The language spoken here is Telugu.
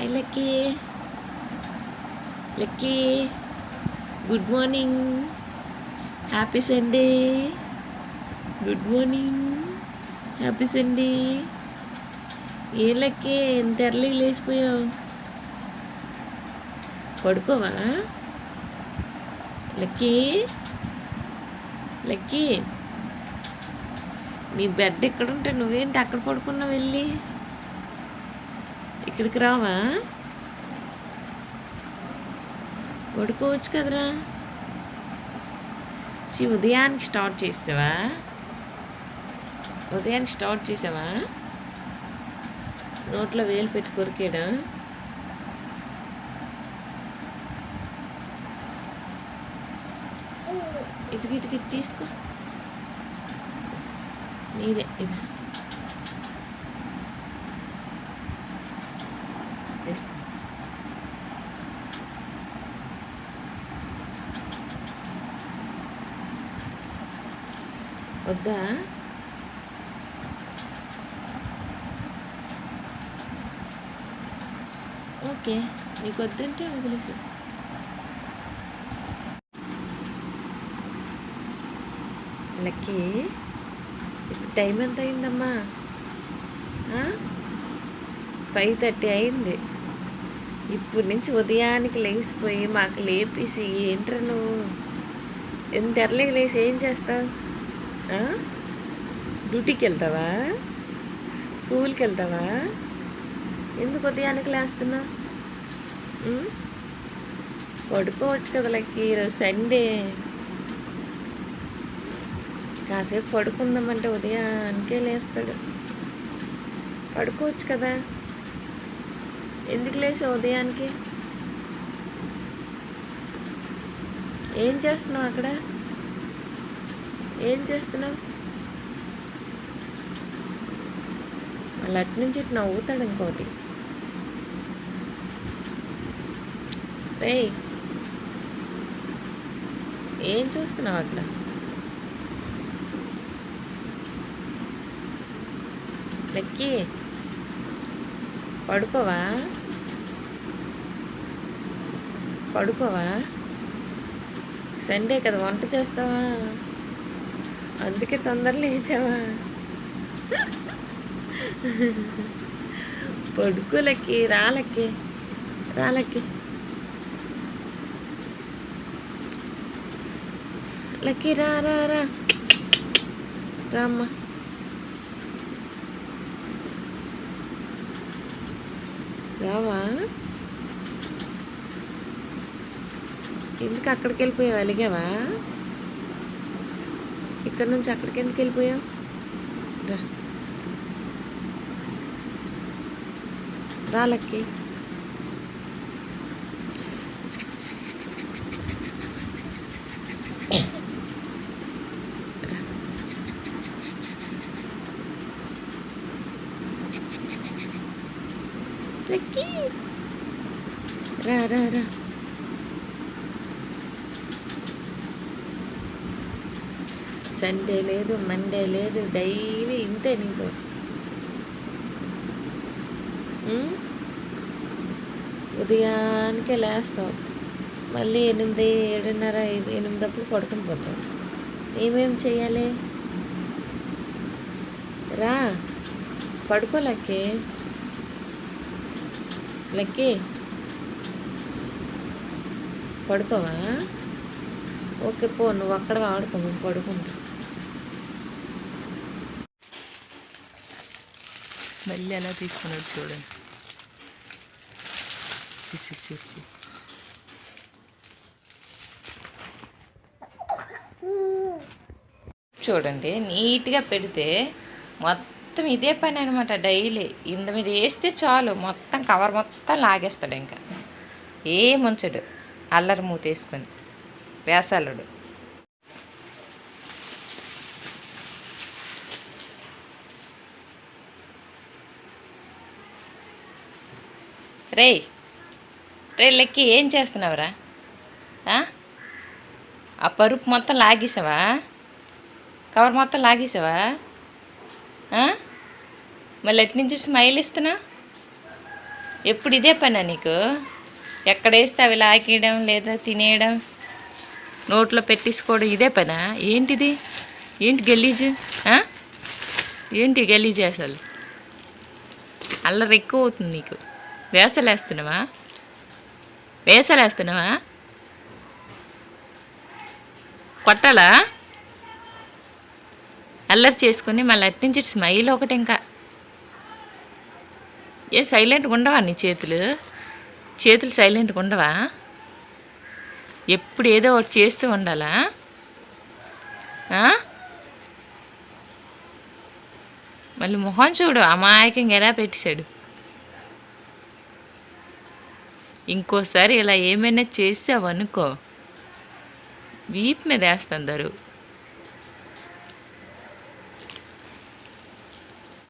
Hi Lucky Lucky good morning happy Sunday good morning happy Sunday ఏ లక్కీ ఎంత ఎర్లీ లేచిపోయావు? పడుకోవా? లక్కీ లక్కీ నీ బెడ్ ఎక్కడ ఉంటే నువ్వేంటి అక్కడ పడుకున్నావు వెళ్ళి? ఇక్కడికి రావా? పడుకోవచ్చు కదరా. చి ఉదయానికి స్టార్ట్ చేసావా ఉదయానికి స్టార్ట్ చేసావా? నోట్లో వేలు పెట్టి కొరికేడా ఇదిగి ఇదిగి తీసుకో. నీదే ఇదా తీసుకో వద్దా? ఓకే నీకు వద్దంటే వదిలేసి లక్కీ ఇప్పుడు టైం ఎంత అయిందమ్మా ఫైవ్ థర్టీ అయింది. ఇప్పుడు నుంచి ఉదయానికి లేచిపోయి మాకు లేపేసి ఏంట్రా నువ్వు? ఎంత ఎర్లీగా లేచి ఏం చేస్తావు? డ్యూటీకి వెళ్తావా? స్కూల్కి వెళ్తావా? ఎందుకు ఉదయానికి లేస్తున్నావు? పడుకోవచ్చు కదా లక్కీ ఈరోజు సండే. కాసేపు పడుకుందామంటే ఉదయానికే లేస్తాడు. పడుకోవచ్చు కదా? ఎందుకు లేచా ఉదయానికి? ఏం చేస్తున్నావు అక్కడ? ఏం చేస్తున్నావు? మళ్ళీ అటు నుంచి ఇటు నవ్వుతాడు ఇంకోటి. రే ఏం చూస్తున్నావు అక్కడ? లెక్కి పడుకోవా? పడుకోవా? సండే కదా వంట చేస్తావా? అందుకే తొందర లేచావా? పడుకులకి రాలకి రాలకి. లక్కీ రా లక్కీ రా రా రా. రామ్మా. రావా? ఎందుకు అక్కడికి వెళ్ళిపోయావు? అలిగావా ఇక్కడ నుంచి అక్కడికి ఎందుకు వెళ్ళిపోయావు? రా. రా రా రా. సండే లేదు మండే లేదు డైలీ ఇంతే నీతో. ఉదయానికే లేస్తావు. మళ్ళీ ఎనిమిది ఏడున్నర ఐదు ఎనిమిదప్పుడు పడుకుని పోతావు. ఏమేం చేయాలి రా. పడుకో లక్కీ. లక్కీ. పడుకోవా? ఓకే పో. నువ్వు అక్కడ ఆడుకో నువ్వు పడుకుంటా. మళ్ళీ ఎలా తీసుకున్నాడు చూడండి. చి, చూడండి నీట్గా పెడితే మొత్తం ఇదే పని అనమాట డైలీ. ఇంత మీద వేస్తే చాలు. మొత్తం కవర్ మొత్తం లాగేస్తాడు ఇంకా. ఏ ముంచడు అల్లరి మూతేసుకొని వేసాలుడు. రేయ్ రే లెక్కి ఏం చేస్తున్నావురా? ఆ? పరుపు మొత్తం లాగేసావా? కవర్ మొత్తం లాగేసావా? మళ్ళీ ఎటు నుంచి స్మైల్ ఇస్తున్నా? ఎప్పుడు ఇదే పనా నీకు? ఎక్కడ వేస్తే అవి లాగేయడం లేదా తినేయడం? నోట్లో పెట్టేసుకోవడం ఇదే పనా? ఏంటిది? ఏంటి గలీజు? ఏంటి గలీజు అసలు? అల్లరి ఎక్కువ అవుతుంది నీకు. వేసలేస్తున్నావా? వేసలేస్తున్నావా? కొట్టాలా? అల్లరి చేసుకొని మళ్ళీ అట్నుంచి స్మైల్ ఒకటి ఇంకా. ఏ సైలెంట్గా ఉండవా నీ చేతులు? చేతులు సైలెంట్గా ఉండవా? ఎప్పుడు ఏదో ఒకటి చేస్తూ ఉండాలా? మళ్ళీ మొహం చూడు అమాయకంగా ఎలా పెట్టేశాడు. ఇంకోసారి ఇలా ఏమైనా చేసావనుకో వీపు మీద వేస్తాను